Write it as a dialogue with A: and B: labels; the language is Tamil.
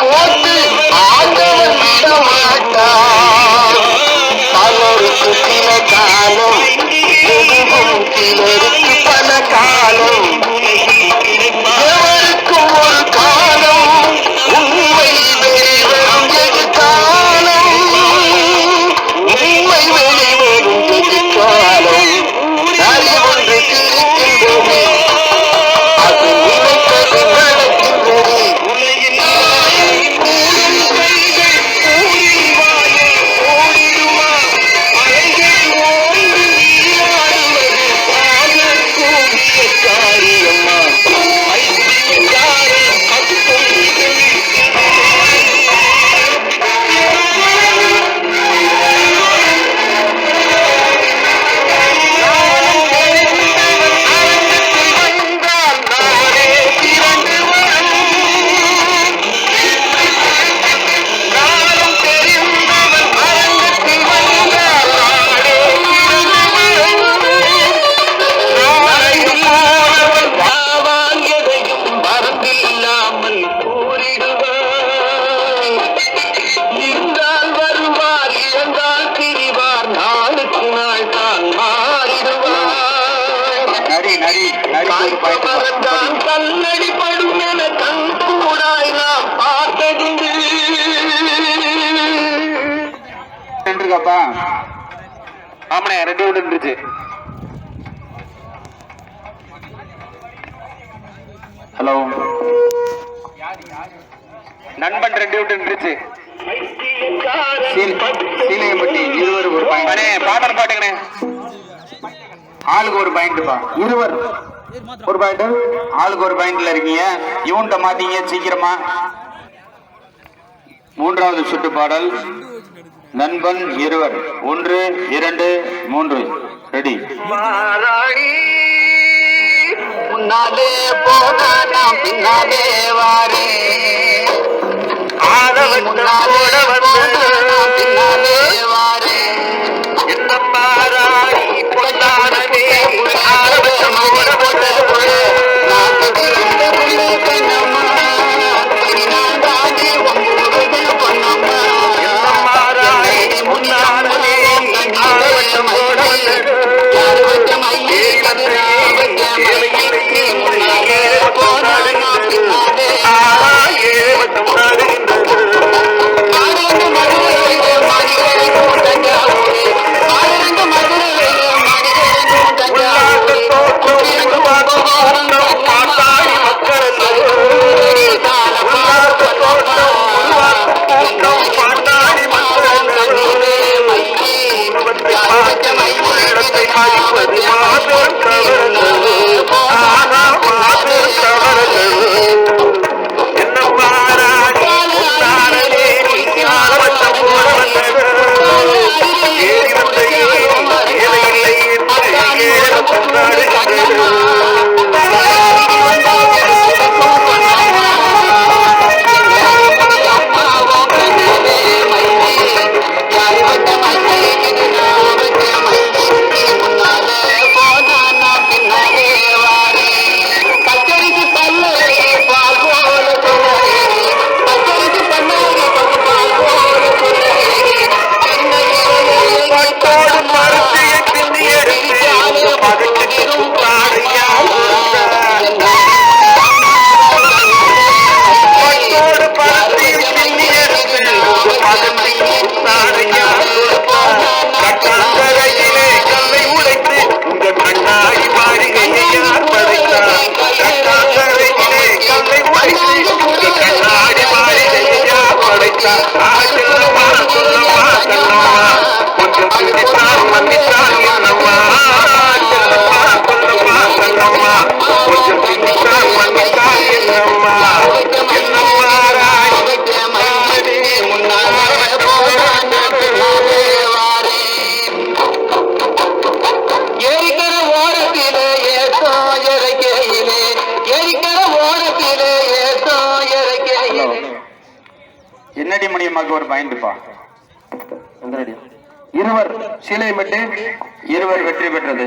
A: போட்டு
B: இருக்காப்பா ஆமாண்ணே ரெண்டு விட்டு இருந்துச்சு ஹலோ நண்பன் ரெண்டு விட்டு இருந்துச்சு சீலிங்கம்பட்டி இருவர் ஒரு பாயிண்ட் பாட்டன பாட்டுங்கண்ணே. ஆளுக்கு ஒரு பாயிண்ட்ப்பா இருவர். ஒரு பாயிண்ட் ஆளுக்கு ஒரு பாயிண்ட்ல இருக்கீங்க. இவன்கிட்ட மாத்தீங்க சீக்கிரமா. மூன்றாவது சுட்டு பாடல் நண்பன் இருவர். ஒன்று இரண்டு மூன்று. ரெடி.
A: முன்னாலே போனா வாரே. முன்னாலே
B: என்னடி மணியம்மாக்கு ஒரு பயந்துப்பா இருவர் சீலைமிட்டு இருவர் வெற்றி பெற்றது.